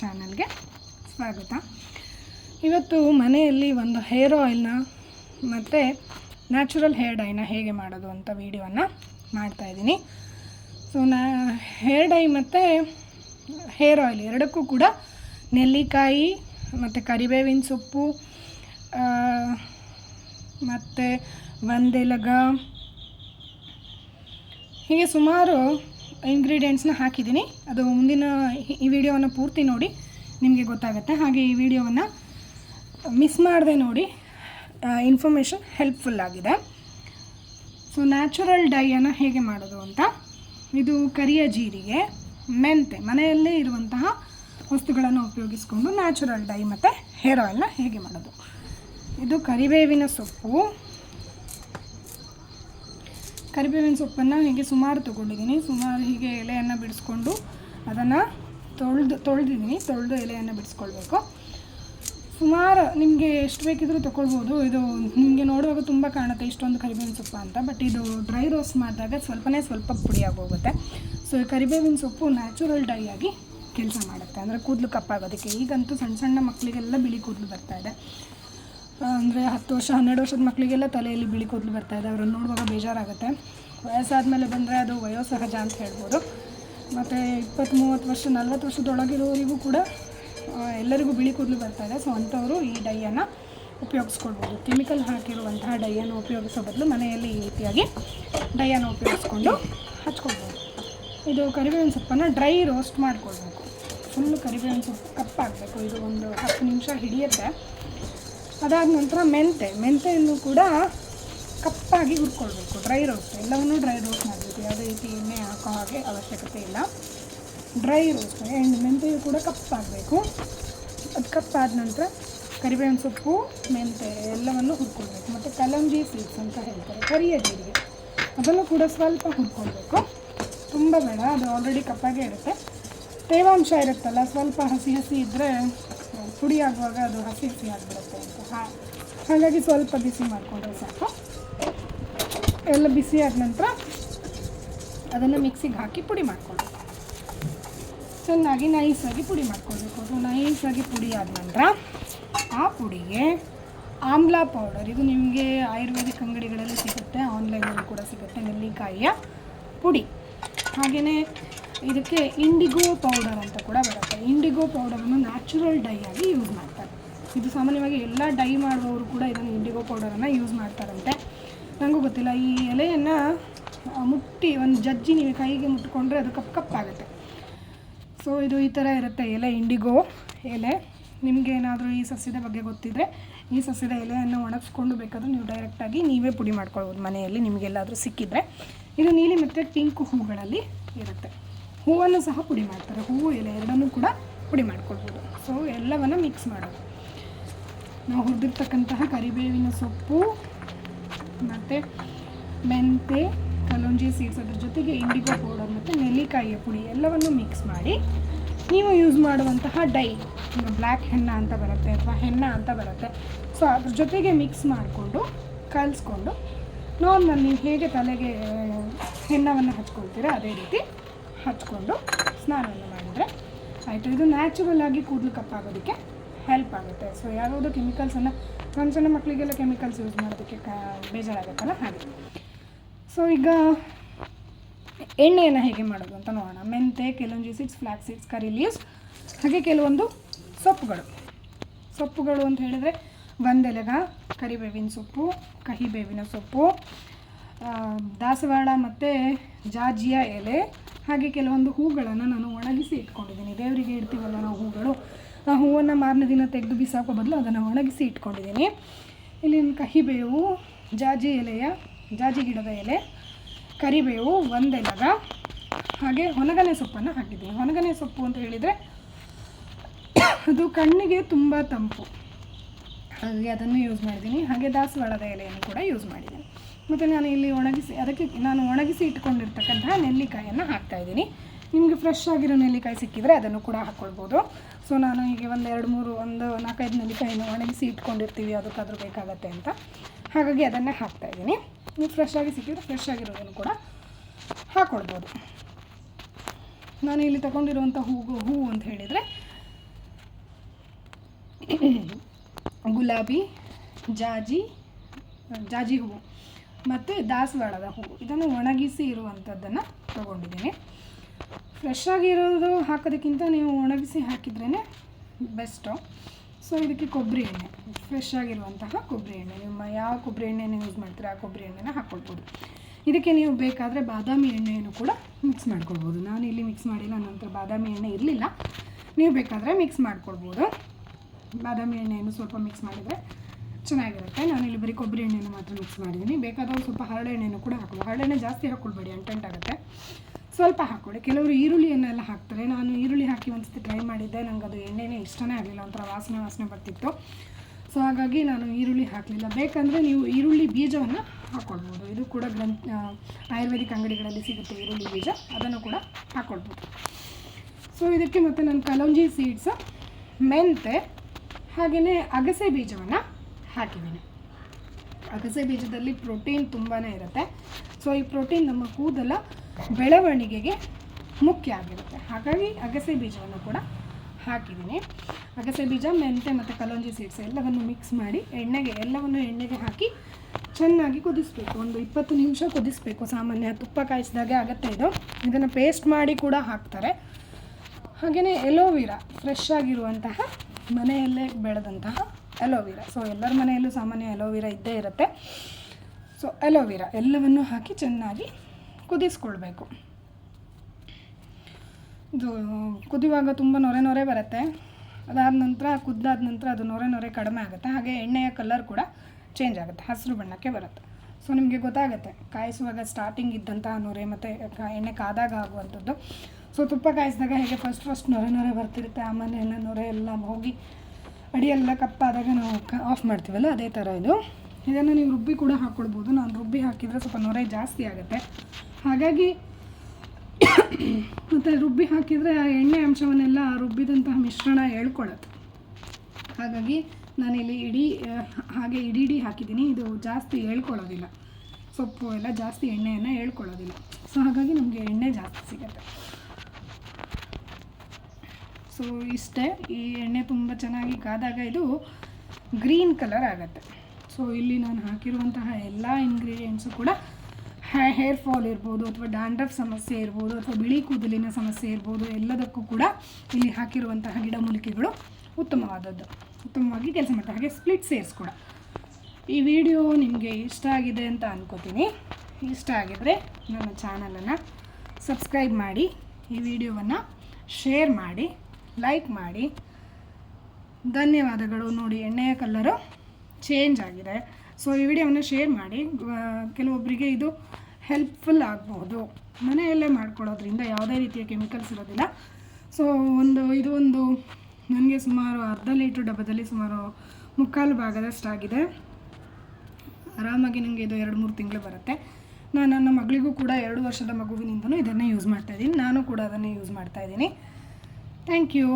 ಚಾನಲ್ಗೆ ಸ್ವಾಗತ. ಇವತ್ತು ಮನೆಯಲ್ಲಿ ಒಂದು ಹೇರ್ ಆಯಿಲ್ನ ಮತ್ತು ನ್ಯಾಚುರಲ್ ಹೇರ್ ಡೈನ ಹೇಗೆ ಮಾಡೋದು ಅಂತ ವೀಡಿಯೋನ ಮಾಡ್ತಾಯಿದ್ದೀನಿ ಸೊ ನಾ ಹೇರ್ ಡೈ ಮತ್ತು ಹೇರ್ ಆಯಿಲ್ ಎರಡಕ್ಕೂ ಕೂಡ ನೆಲ್ಲಿಕಾಯಿ ಮತ್ತು ಕರಿಬೇವಿನ ಸೊಪ್ಪು ಮತ್ತು ಒಂದೆಲಗ, ಹೀಗೆ ಸುಮಾರು ಇಂಗ್ರೀಡಿಯೆಂಟ್ಸ್ನ ಹಾಕಿದ್ದೀನಿ. ಅದು ಮುಂದಿನ ಈ- ವಿಡಿಯೋವನ್ನು ಪೂರ್ತಿ ನೋಡಿ, ನಿಮಗೆ ಗೊತ್ತಾಗುತ್ತೆ. ಹಾಗೆ ಈ ವಿಡಿಯೋವನ್ನು ಮಿಸ್ ಮಾಡದೆ ನೋಡಿ ಇನ್ಫಾರ್ಮೇಷನ್ ಹೆಲ್ಪ್ಫುಲ್ ಆಗಿದೆ. ಸೊ ನ್ಯಾಚುರಲ್ ಡೈಯನ್ನು ಹೇಗೆ ಮಾಡೋದು ಅಂತ. ಇದು ಕರಿಯ ಜೀರಿಗೆ, ಮೆಂತೆ, ಮನೆಯಲ್ಲೇ ಇರುವಂತಹ ವಸ್ತುಗಳನ್ನು ಉಪಯೋಗಿಸ್ಕೊಂಡು ನ್ಯಾಚುರಲ್ ಡೈ ಮತ್ತು ಹೇರ್ ಆಯಿಲ್ನ ಹೇಗೆ ಮಾಡೋದು. ಇದು ಕರಿಬೇವಿನ ಸೊಪ್ಪು. ಕರಿಬೇವಿನ ಸೊಪ್ಪನ್ನು ಹೀಗೆ ಸುಮಾರು ತೊಗೊಂಡಿದ್ದೀನಿ. ಸುಮಾರು ಹೀಗೆ ಎಲೆಯನ್ನು ಬಿಡಿಸ್ಕೊಂಡು ಅದನ್ನು ತೊಳೆದು, ತೊಳೆದಿದ್ದೀನಿ. ತೊಳೆದು ಎಲೆಯನ್ನು ಬಿಡಿಸ್ಕೊಳ್ಬೇಕು. ಸುಮಾರು ನಿಮಗೆ ಎಷ್ಟು ಬೇಕಿದ್ರೂ ತೊಗೊಳ್ಬೋದು ಇದು ನಿಮಗೆ ನೋಡುವಾಗ ತುಂಬ ಕಾಣುತ್ತೆ ಇಷ್ಟೊಂದು ಕರಿಬೇವಿನ ಸೊಪ್ಪು ಅಂತ. ಬಟ್ ಇದು ಡ್ರೈ ರೋಸ್ಟ್ ಮಾಡಿದಾಗ ಸ್ವಲ್ಪನೇ ಸ್ವಲ್ಪ ಪುಡಿಯಾಗಿ ಹೋಗುತ್ತೆ ಸೊ ಈ ಕರಿಬೇವಿನ ಸೊಪ್ಪು ನ್ಯಾಚುರಲ್ ಡೈ ಆಗಿ ಕೆಲಸ ಮಾಡುತ್ತೆ. ಅಂದರೆ ಕೂದಲು ಕಪ್ಪಾಗೋದಕ್ಕೆ. ಈಗಂತೂ ಸಣ್ಣ ಸಣ್ಣ ಮಕ್ಕಳಿಗೆಲ್ಲ ಬಿಳಿ ಕೂದಲು ಬರ್ತಾ ಇದೆ. ಅಂದರೆ ಹತ್ತು ವರ್ಷ, ಹನ್ನೆರಡು ವರ್ಷದ ಮಕ್ಕಳಿಗೆಲ್ಲ ತಲೆಯಲ್ಲಿ ಬಿಳಿ ಕೂದಲು ಬರ್ತಾ ಇದೆ. ಅವ್ರನ್ನ ನೋಡುವಾಗ ಬೇಜಾರಾಗುತ್ತೆ. ವಯಸ್ಸಾದಮೇಲೆ ಬಂದರೆ ಅದು ವಯೋಸಹಜ ಅಂತ ಹೇಳ್ಬೋದು. ಮತ್ತು ಇಪ್ಪತ್ತು ಮೂವತ್ತು ವರ್ಷ, ನಲ್ವತ್ತು ವರ್ಷದೊಳಗಿರೋರಿಗೂ ಕೂಡ ಎಲ್ಲರಿಗೂ ಬಿಳಿ ಕೂದಲು ಬರ್ತಾ ಇದೆ. ಸೊ ಅಂಥವರು ಈ ಡೈಯನ್ನು ಉಪಯೋಗಿಸ್ಕೊಳ್ಬೋದು. ಕೆಮಿಕಲ್ ಹಾಕಿರುವಂತಹ ಡೈಯನ್ನು ಉಪಯೋಗಿಸೋ ಬದಲು ಮನೆಯಲ್ಲಿ ಈ ರೀತಿಯಾಗಿ ಡೈಯನ್ನು ಉಪಯೋಗಿಸ್ಕೊಂಡು ಹಚ್ಕೊಳ್ಬೋದು. ಇದು ಕರಿಬೇವಿನ ಸೊಪ್ಪನ್ನು ಡ್ರೈ ರೋಸ್ಟ್ ಮಾಡ್ಕೊಳ್ಬೇಕು. ಫುಲ್ಲು ಕರಿಬೇವಿನ ಸೊಪ್ಪು ಕಪ್ಪಾಗಬೇಕು. ಇದು ಒಂದು ಹತ್ತು ನಿಮಿಷ ಹಿಡಿಯುತ್ತೆ. ಅದಾದ ನಂತರ ಮೆಂತೆ. ಮೆಂತೆಯನ್ನು ಕೂಡ ಕಪ್ಪಾಗಿ ಹುರ್ಕೊಳ್ಬೇಕು. Dry roast. ಎಲ್ಲವನ್ನೂ ಡ್ರೈ ರೋಸ್ಟ್ ಮಾಡಬೇಕು. ಯಾವುದೇ ರೀತಿ ಎಣ್ಣೆ ಹಾಕೋ ಹಾಗೆ ಅವಶ್ಯಕತೆ ಇಲ್ಲ. ಡ್ರೈ ರೋಸ್ಟ್ ಆ್ಯಂಡ್ ಮೆಂತೆಯು ಕೂಡ ಕಪ್ಪಾಗಬೇಕು. ಅದು ಕಪ್ಪಾದ ನಂತರ ಕರಿಬೇವಿನ ಸೊಪ್ಪು, ಮೆಂತೆ ಎಲ್ಲವನ್ನು ಹುರ್ಕೊಳ್ಬೇಕು. ಮತ್ತು ಕಲಂಜಿ ಸೀಡ್ಸ್ ಅಂತ ಹೇಳ್ತಾರೆ. ಕರಿಯ ಜೀರಿಗೆ. ಅದನ್ನು ಕೂಡ ಸ್ವಲ್ಪ ಹುರ್ಕೊಳ್ಬೇಕು. ತುಂಬ ಬೇಡ. ಅದು ಆಲ್ರೆಡಿ ಕಪ್ಪಾಗೇ ಇರುತ್ತೆ. ತೇವಾಂಶ ಇರುತ್ತಲ್ಲ, ಸ್ವಲ್ಪ ಹಸಿ ಹಸಿ ಇದ್ದರೆ ಪುಡಿ ಆಗುವಾಗ ಅದು ಹಸಿ ಹಸಿ ಆಗಿಬಿಡುತ್ತೆ. ಹಾಗಾಗಿ ಸ್ವಲ್ಪ ಬಿಸಿ ಮಾಡಿಕೊಂಡ್ರೆ ಸಾಕು. ಎಲ್ಲ ಬಿಸಿ ಆದ ನಂತರ ಅದನ್ನು ಮಿಕ್ಸಿಗೆ ಹಾಕಿ ಪುಡಿ ಮಾಡ್ಕೊಳ್ಬೇಕು. ಚೆನ್ನಾಗಿ ನೈಸಾಗಿ ಪುಡಿ ಮಾಡ್ಕೊಳ್ಬೇಕು. ಅದು ನೈಸಾಗಿ ಪುಡಿ ಆದ ನಂತರ ಆ ಪುಡಿಗೆ ಆಮ್ಲ ಪೌಡರ್ ಇದು ನಿಮಗೆ ಆಯುರ್ವೇದಿಕ್ ಅಂಗಡಿಗಳಲ್ಲಿ ಸಿಗುತ್ತೆ, ಆನ್ಲೈನಲ್ಲಿ ಕೂಡ ಸಿಗುತ್ತೆ ನೆಲ್ಲಿಕಾಯಿಯ ಪುಡಿ. ಹಾಗೆಯೇ ಇದಕ್ಕೆ ಇಂಡಿಗೋ ಪೌಡರ್ ಅಂತ ಕೂಡ ಬರುತ್ತೆ. ಇಂಡಿಗೋ ಪೌಡರನ್ನು ನ್ಯಾಚುರಲ್ ಡೈ ಆಗಿ ಯೂಸ್ ಮಾಡ್ತಾರೆ. ಇದು ಸಾಮಾನ್ಯವಾಗಿ ಎಲ್ಲ ಡೈ ಮಾಡುವವರು ಕೂಡ ಇದನ್ನು ಇಂಡಿಗೋ ಪೌಡರನ್ನು ಯೂಸ್ ಮಾಡ್ತಾರಂತೆ. ನನಗೂ ಗೊತ್ತಿಲ್ಲ, ಈ ಎಲೆಯನ್ನು ಮುಟ್ಟಿ, ಒಂದು ಜಜ್ಜಿ ನೀವು ಕೈಗೆ ಮುಟ್ಕೊಂಡ್ರೆ ಅದು ಕಪ್ ಕಪ್ಪಾಗುತ್ತೆ ಸೊ ಇದು ಈ ಥರ ಇರುತ್ತೆ ಎಲೆ ಇಂಡಿಗೋ ಎಲೆ. ನಿಮಗೆ ಏನಾದರೂ ಈ ಸಸ್ಯದ ಬಗ್ಗೆ ಗೊತ್ತಿದ್ದರೆ ಈ ಸಸ್ಯದ ಎಲೆಯನ್ನು ಒಣಗಿಸ್ಕೊಂಡು ಬೇಕಾದರೂ ನೀವು ಡೈರೆಕ್ಟಾಗಿ ನೀವೇ ಪುಡಿ ಮಾಡ್ಕೊಳ್ಬೋದು ಮನೆಯಲ್ಲಿ, ನಿಮಗೆಲ್ಲಾದರೂ ಸಿಕ್ಕಿದರೆ. ಇದು ನೀಲಿ ಮತ್ತು ಪಿಂಕ್ ಹೂಗಳಲ್ಲಿ ಇರುತ್ತೆ. ಹೂವನ್ನು ಸಹ ಪುಡಿ ಮಾಡ್ತಾರೆ. ಹೂವು ಎಲೆ ಎರಡನ್ನೂ ಕೂಡ ಪುಡಿ ಮಾಡ್ಕೊಳ್ಬೋದು. ಸೊ ಎಲ್ಲವನ್ನು ಮಿಕ್ಸ್ ಮಾಡೋದು. ನಾವು ಹುರಿದಿರ್ತಕ್ಕಂತಹ ಕರಿಬೇವಿನ ಸೊಪ್ಪು, ಮತ್ತು ಮೆಂತೆ, ಕಲೋಂಜಿ ಸೀಡ್ಸ್ ಅದ್ರ ಜೊತೆಗೆ ಇಂಡಿಗೋ ಪೌಡರ್ ಮತ್ತು ನೆಲ್ಲಿಕಾಯಿಯ ಪುಡಿ ಎಲ್ಲವನ್ನು ಮಿಕ್ಸ್ ಮಾಡಿ ನೀವು ಯೂಸ್ ಮಾಡುವಂತಹ ಡೈ ಬ್ಲ್ಯಾಕ್ ಹೆನ್ನ ಅಂತ ಬರುತ್ತೆ ಅಥವಾ ಹೆನ್ನ ಅಂತ ಬರುತ್ತೆ. ಸೊ ಅದ್ರ ಜೊತೆಗೆ ಮಿಕ್ಸ್ ಮಾಡಿಕೊಂಡು, ಕಲಿಸ್ಕೊಂಡು ನಾರ್ಮಲ್ ನೀವು ಹೇಗೆ ತಲೆಗೆ, ಹೆಣ್ಣವನ್ನು ಹಚ್ಕೊಳ್ತೀರ ಅದೇ ರೀತಿ ಹಚ್ಕೊಂಡು ಸ್ನಾನವನ್ನು ಮಾಡಿದರೆ ಆಯಿತು. ಇದು ನ್ಯಾಚುರಲ್ ಆಗಿ ಕೂದಲು ಕಪ್ಪಾಗೋದಕ್ಕೆ ಹೆಲ್ಪ್ ಆಗುತ್ತೆ. ಸೊ ಯಾವುದು ಕೆಮಿಕಲ್ಸನ್ನು ಸಣ್ಣ ಸಣ್ಣ ಮಕ್ಕಳಿಗೆಲ್ಲ ಕೆಮಿಕಲ್ಸ್ ಯೂಸ್ ಮಾಡೋದಕ್ಕೆ ಕ, ಬೇಜಾರಾಗುತ್ತಲ್ಲ? ಹಾಗೆ. ಸೊ ಈಗ ಎಣ್ಣೆಯನ್ನು ಹೇಗೆ ಮಾಡೋದು ಅಂತ ನೋಡೋಣ. ಮೆಂತೆ ಕೆಲವೊಂದು seeds flax seeds curry leaves ಹಾಗೆ ಕೆಲವೊಂದು ಸೊಪ್ಪುಗಳು. ಸೊಪ್ಪುಗಳು ಅಂತ ಹೇಳಿದರೆ ಒಂದೆಲೆಗ ಕರಿಬೇವಿನ ಸೊಪ್ಪು, ಕಹಿಬೇವಿನ ಸೊಪ್ಪು ದಾಸವಾಳ ಮತ್ತು ಜಾಜಿಯ ಎಲೆ, ಹಾಗೆ ಕೆಲವೊಂದು ಹೂಗಳನ್ನು ನಾನು ಒಣಗಿಸಿ ಇಟ್ಕೊಂಡಿದ್ದೀನಿ. ದೇವರಿಗೆ ಇಡ್ತೀವಲ್ಲ ನಾವು ಹೂಗಳು? ಆ ಹೂವನ್ನು ಮಾರನೇ ದಿನ ತೆಗೆದು ಬಿಸಾಕೋ ಬದಲು ಅದನ್ನು ಒಣಗಿಸಿ ಇಟ್ಕೊಂಡಿದ್ದೀನಿ. ಇಲ್ಲಿ ಕಹಿಬೇವು ಜಾಜಿ ಎಲೆಯ, ಜಾಜಿ ಗಿಡದ ಎಲೆ ಕರಿಬೇವು ಒಂದೆಲಗ ಹಾಗೆ ಹೊನಗನೆ ಸೊಪ್ಪನ್ನು ಹಾಕಿದ್ದೀನಿ. ಹೊನಗನೆ ಸೊಪ್ಪು ಅಂತ ಹೇಳಿದರೆ ಅದು ಕಣ್ಣಿಗೆ ತುಂಬ ತಂಪು. ಹಾಗೆ ಅದನ್ನು ಯೂಸ್ ಮಾಡಿದ್ದೀನಿ. ಹಾಗೆ ದಾಸವಾಳದ ಎಲೆಯನ್ನು ಕೂಡ ಯೂಸ್ ಮಾಡಿದ್ದೀನಿ. ಮತ್ತು ನಾನು ಇಲ್ಲಿ ಒಣಗಿಸಿ, ಅದಕ್ಕೆ ನಾನು ಒಣಗಿಸಿ ಇಟ್ಕೊಂಡಿರ್ತಕ್ಕಂತಹ ನೆಲ್ಲಿಕಾಯನ್ನು ಹಾಕ್ತಾಯಿದ್ದೀನಿ ನಿಮಗೆ ಫ್ರೆಶ್ ಆಗಿರೋ ನೆಲ್ಲಿಕಾಯಿ ಸಿಕ್ಕಿದರೆ ಅದನ್ನು ಕೂಡ ಹಾಕ್ಕೊಳ್ಬೋದು ಸೊ ನಾನು ಹೀಗೆ ಒಂದು ಎರಡು ಮೂರು, ಒಂದು ನಾಲ್ಕೈದು ನೆಲ್ಲಿಕಾಯಿನ ಒಣಗಿಸಿ ಇಟ್ಕೊಂಡಿರ್ತೀವಿ ಅದಕ್ಕಾದ್ರೂ ಬೇಕಾಗತ್ತೆ ಅಂತ. ಹಾಗಾಗಿ ಅದನ್ನೇ ಹಾಕ್ತಾಯಿದ್ದೀನಿ ನೀವು ಫ್ರೆಶ್ ಆಗಿ ಸಿಕ್ಕಿದ್ರೆ ಫ್ರೆಶ್ ಆಗಿರೋದನ್ನು ಕೂಡ ಹಾಕ್ಕೊಳ್ಬೋದು ನಾನು ಇಲ್ಲಿ ತಗೊಂಡಿರುವಂಥ ಹೂವು ಹೂವು ಅಂತ ಹೇಳಿದರೆ, ಗುಲಾಬಿ, ಜಾಜಿ ಜಾಜಿ ಹೂವು ಮತ್ತು ದಾಸವಾಳದ ಹೂವು. ಇದನ್ನು ಒಣಗಿಸಿ ಇರುವಂಥದ್ದನ್ನು ತೊಗೊಂಡಿದ್ದೀನಿ. ಫ್ರೆಶ್ ಆಗಿರೋದು ಹಾಕೋದಕ್ಕಿಂತ ನೀವು ಒಣಗಿಸಿ ಹಾಕಿದ್ರೇ ಬೆಸ್ಟು. ಸೊ ಇದಕ್ಕೆ ಕೊಬ್ಬರಿ ಎಣ್ಣೆ. ಫ್ರೆಶ್ ಆಗಿರುವಂತಹ ಕೊಬ್ಬರಿ ಎಣ್ಣೆ. ನಿಮ್ಮ ಯಾವ ಕೊಬ್ಬರಿ ಎಣ್ಣೆನ ಯೂಸ್ ಮಾಡ್ತೀರಾ, ಆ ಕೊಬ್ಬರಿ ಎಣ್ಣೆನ ಹಾಕ್ಕೊಳ್ಬೋದು ಇದಕ್ಕೆ ನೀವು ಬೇಕಾದರೆ ಬಾದಾಮಿ ಎಣ್ಣೆಯನ್ನು ಕೂಡ ಮಿಕ್ಸ್ ಮಾಡ್ಕೊಳ್ಬೋದು. ನಾನು ಇಲ್ಲಿ ಮಿಕ್ಸ್ ಮಾಡಿಲ್ಲ, ನಂತರ ಬಾದಾಮಿ ಎಣ್ಣೆ ಇರಲಿಲ್ಲ. ನೀವು ಬೇಕಾದರೆ ಮಿಕ್ಸ್ ಮಾಡ್ಕೊಳ್ಬೋದು. ಬಾದಾಮಿ ಎಣ್ಣೆಯನ್ನು ಸ್ವಲ್ಪ ಮಿಕ್ಸ್ ಮಾಡಿದರೆ ಚೆನ್ನಾಗಿರುತ್ತೆ. ನಾನು ಇಲ್ಲಿ ಬರೀ ಕೊಬ್ಬರಿ ಎಣ್ಣೆಯನ್ನು ಮಾತ್ರ ಮಿಕ್ಸ್ ಮಾಡಿದ್ದೀನಿ. ಬೇಕಾದವರು ಸ್ವಲ್ಪ ಹರಳೆಣ್ಣೆಯನ್ನು ಕೂಡ ಹಾಕ್ಬೋದು. ಹರಳೆಣ್ಣೆ ಜಾಸ್ತಿ ಹಾಕ್ಕೊಳ್ಬೇಡಿ ಅಂಟಂಟಾಗುತ್ತೆ. ಸ್ವಲ್ಪ ಹಾಕ್ಕೊಳ್ಳಿ. ಕೆಲವರು ಈರುಳ್ಳಿಯನ್ನೆಲ್ಲ ಹಾಕ್ತಾರೆ. ನಾನು ಈರುಳ್ಳಿ ಹಾಕಿ ಒಂದ್ಸತಿ ಟ್ರೈ ಮಾಡಿದ್ದೆ. ನಂಗೆ ಅದು ಎಣ್ಣೆನೇ ಇಷ್ಟನೇ ಆಗಲಿಲ್ಲ. ಒಂಥರ ವಾಸನೆ ವಾಸನೆ ಬರ್ತಿತ್ತು. ಸೊ ಹಾಗಾಗಿ ನಾನು ಈರುಳ್ಳಿ ಹಾಕಲಿಲ್ಲ. ಬೇಕಂದರೆ ನೀವು ಈರುಳ್ಳಿ ಬೀಜವನ್ನು ಹಾಕ್ಕೊಳ್ಬೋದು ಇದು ಕೂಡ ಗ್ರಂಥ ಆಯುರ್ವೇದಿಕ್ ಅಂಗಡಿಗಳಲ್ಲಿ ಸಿಗುತ್ತೆ ಈರುಳ್ಳಿ ಬೀಜ. ಅದನ್ನು ಕೂಡ ಹಾಕ್ಕೊಳ್ಬೋದು ಸೊ ಇದಕ್ಕೆ ಮತ್ತು ನಾನು ಕಲೌಂಜಿ ಸೀಡ್ಸ್ ಮೆಂತೆ ಹಾಗೆಯೇ ಅಗಸೆ ಬೀಜವನ್ನು ಹಾಕಿದ್ದೀನಿ. ಅಗಸೆ ಬೀಜದಲ್ಲಿ ಪ್ರೋಟೀನ್ ತುಂಬಾ ಇರುತ್ತೆ. ಸೊ ಈ ಪ್ರೋಟೀನ್ ನಮ್ಮ ಕೂದಲ ಬೆಳವಣಿಗೆಗೆ ಮುಖ್ಯ ಆಗಿರುತ್ತೆ. ಹಾಗಾಗಿ ಅಗಸೆ ಬೀಜವನ್ನು ಕೂಡ ಹಾಕಿದ್ದೀನಿ. ಅಗಸೆ ಬೀಜ, ಮೆಂತೆ ಮತ್ತು ಕಲೋಂಜಿ ಸೀಡ್ಸ್ ಎಲ್ಲವನ್ನು ಮಿಕ್ಸ್ ಮಾಡಿ ಎಣ್ಣೆಗೆ, ಎಲ್ಲವನ್ನು ಎಣ್ಣೆಗೆ ಹಾಕಿ ಚೆನ್ನಾಗಿ ಕುದಿಸ್ಬೇಕು. ಒಂದು ಇಪ್ಪತ್ತು ನಿಮಿಷ ಕುದಿಸ್ಬೇಕು. ಸಾಮಾನ್ಯ ತುಪ್ಪ ಕಾಯಿಸಿದಾಗೆ ಆಗುತ್ತೆ ಇದು. ಇದನ್ನು ಪೇಸ್ಟ್ ಮಾಡಿ ಕೂಡ ಹಾಕ್ತಾರೆ. ಹಾಗೆಯೇ ಎಲೋವಿರಾ ಫ್ರೆಶ್ ಆಗಿರುವಂತಹ ಮನೆಯಲ್ಲೇ ಬೆಳೆದಂತಹ ಎಲೋವಿರಾ ಸೊ ಎಲ್ಲರ ಮನೆಯಲ್ಲೂ ಸಾಮಾನ್ಯ ಅಲೋವಿರಾ ಇದ್ದೇ ಇರುತ್ತೆ. ಸೊ ಅಲೋವಿರಾ ಎಲ್ಲವನ್ನು ಹಾಕಿ ಚೆನ್ನಾಗಿ ಕುದಿಸ್ಕೊಳ್ಬೇಕು. ಇದು ಕುದಿಯುವಾಗ ತುಂಬ ನೊರೆ ನೊರೆ ಬರುತ್ತೆ. ಅದಾದ ನಂತರ, ಕುದ್ದಾದ ನಂತರ ಅದು ನೊರೆ ನೊರೆ ಕಡಿಮೆ ಆಗುತ್ತೆ. ಹಾಗೆ ಎಣ್ಣೆಯ ಕಲರ್ ಕೂಡ ಚೇಂಜ್ ಆಗುತ್ತೆ. ಹಸಿರು ಬಣ್ಣಕ್ಕೆ ಬರುತ್ತೆ. ಸೊ ನಿಮಗೆ ಗೊತ್ತಾಗುತ್ತೆ. ಕಾಯಿಸುವಾಗ ಸ್ಟಾರ್ಟಿಂಗ್ ಇದ್ದಂತಹ ನೊರೆ ಮತ್ತು ಎಣ್ಣೆ ಕಾದಾಗ ಆಗುವಂಥದ್ದು. ಸೊ ತುಪ್ಪ ಕಾಯಿಸಿದಾಗ ಹೇಗೆ ಫಸ್ಟ್ ಫಸ್ಟ್ ನೊರೆ ನೊರೆ ಬರ್ತಿರುತ್ತೆ. ಆಮೇಲೆ ಎಲ್ಲ ನೊರೆ ಎಲ್ಲ ಹೋಗಿ ಅಡಿಯೆಲ್ಲ ಕಪ್ಪಾದಾಗ ನಾವು ಆಫ್ ಮಾಡ್ತೀವಲ್ಲ, ಅದೇ ಥರ ಇದು. ಇದನ್ನು ನೀವು ರುಬ್ಬಿ ಕೂಡ ಹಾಕ್ಕೊಳ್ಬೋದು ನಾನು ರುಬ್ಬಿ ಹಾಕಿದರೆ ಸ್ವಲ್ಪ ನೊರೆ ಜಾಸ್ತಿ ಆಗುತ್ತೆ. ಹಾಗಾಗಿ, ಮತ್ತು ರುಬ್ಬಿ ಹಾಕಿದರೆ ಆ ಎಣ್ಣೆ ಅಂಶವನ್ನೆಲ್ಲ ರುಬ್ಬಿದಂತಹ ಮಿಶ್ರಣ ಎಳ್ಕೊಳ್ಳುತ್ತೆ ಹಾಗಾಗಿ ನಾನಿಲ್ಲಿ ಇಡೀ, ಹಾಗೆ ಇಡೀ ಹಾಕಿದ್ದೀನಿ. ಇದು ಜಾಸ್ತಿ ಹೇಳ್ಕೊಳ್ಳೋದಿಲ್ಲ. ಸೊಪ್ಪು ಎಲ್ಲ ಜಾಸ್ತಿ ಎಣ್ಣೆಯನ್ನು ಹೇಳ್ಕೊಳ್ಳೋದಿಲ್ಲ. ಸೊ ಹಾಗಾಗಿ ನಮಗೆ ಎಣ್ಣೆ ಜಾಸ್ತಿ ಸಿಗುತ್ತೆ. ಸೊ ಇಷ್ಟೇ, ಈ ಎಣ್ಣೆ ತುಂಬ ಚೆನ್ನಾಗಿ ಕಾದಾಗ ಇದು ಗ್ರೀನ್ ಕಲರ್ ಆಗುತ್ತೆ. ಸೊ ಇಲ್ಲಿ ನಾನು ಹಾಕಿರುವಂತಹ ಎಲ್ಲ ಇಂಗ್ರೀಡಿಯೆಂಟ್ಸು ಕೂಡ ಹೇರ್ ಫಾಲ್ ಇರ್ಬೋದು ಅಥವಾ ಡ್ಯಾಂಡ್ರಫ್ ಸಮಸ್ಯೆ ಇರ್ಬೋದು ಅಥವಾ ಬಿಳಿ ಕೂದಲಿನ ಸಮಸ್ಯೆ ಇರ್ಬೋದು, ಎಲ್ಲದಕ್ಕೂ ಕೂಡ ಇಲ್ಲಿ ಹಾಕಿರುವಂತಹ ಗಿಡಮೂಲಿಕೆಗಳು ಉತ್ತಮವಾದದ್ದು. ಉತ್ತಮವಾಗಿ ಕೆಲಸ ಮಾಡ್ತಾರೆ. ಹಾಗೆ ಸ್ಪ್ಲಿಟ್ ಸೇರ್ಸ್ ಕೂಡ. ಈ ವಿಡಿಯೋ ನಿಮಗೆ ಇಷ್ಟ ಆಗಿದೆ ಅಂತ ಅಂದ್ಕೋತೀನಿ ಇಷ್ಟ ಆಗಿದರೆ ನನ್ನ ಚಾನಲನ್ನು ಸಬ್ಸ್ಕ್ರೈಬ್ ಮಾಡಿ, ಈ ವಿಡಿಯೋವನ್ನು ಶೇರ್ ಮಾಡಿ. ಲೈಕ್ ಮಾಡಿ. ಧನ್ಯವಾದಗಳು ನೋಡಿ, ಎಣ್ಣೆಯ ಕಲ್ಲರು ಚೇಂಜ್ ಆಗಿದೆ. ಸೊ ಈ ವಿಡಿಯೋವನ್ನು ಶೇರ್ ಮಾಡಿ. ಕೆಲವೊಬ್ಬರಿಗೆ ಇದು ಹೆಲ್ಪ್ಫುಲ್ ಆಗಬಹುದು ಮನೆಯಲ್ಲೇ ಮಾಡ್ಕೊಳ್ಳೋದ್ರಿಂದ ಯಾವುದೇ ರೀತಿಯ ಕೆಮಿಕಲ್ಸ್ ಇರೋದಿಲ್ಲ. ಸೊ ಒಂದು, ಇದು ಒಂದು ನನಗೆ ಸುಮಾರು ಅರ್ಧ ಲೀಟ್ರ್ ಡಬ್ಬದಲ್ಲಿ ಸುಮಾರು ಮುಕ್ಕಾಲು ಭಾಗದಷ್ಟಾಗಿದೆ ಆರಾಮಾಗಿ ನನಗೆ ಇದು ಎರಡು, ಮೂರು ತಿಂಗಳು ಬರುತ್ತೆ. ನಾನು ನನ್ನ ಮಗಳಿಗೂ ಕೂಡ ಎರಡು ವರ್ಷದ ಮಗುವಿನಿಂದಲೂ ಇದನ್ನೇ ಯೂಸ್ ಮಾಡ್ತಾಯಿದ್ದೀನಿ ನಾನು ಕೂಡ ಅದನ್ನೇ ಯೂಸ್ ಮಾಡ್ತಾಯಿದ್ದೀನಿ ಥ್ಯಾಂಕ್ ಯು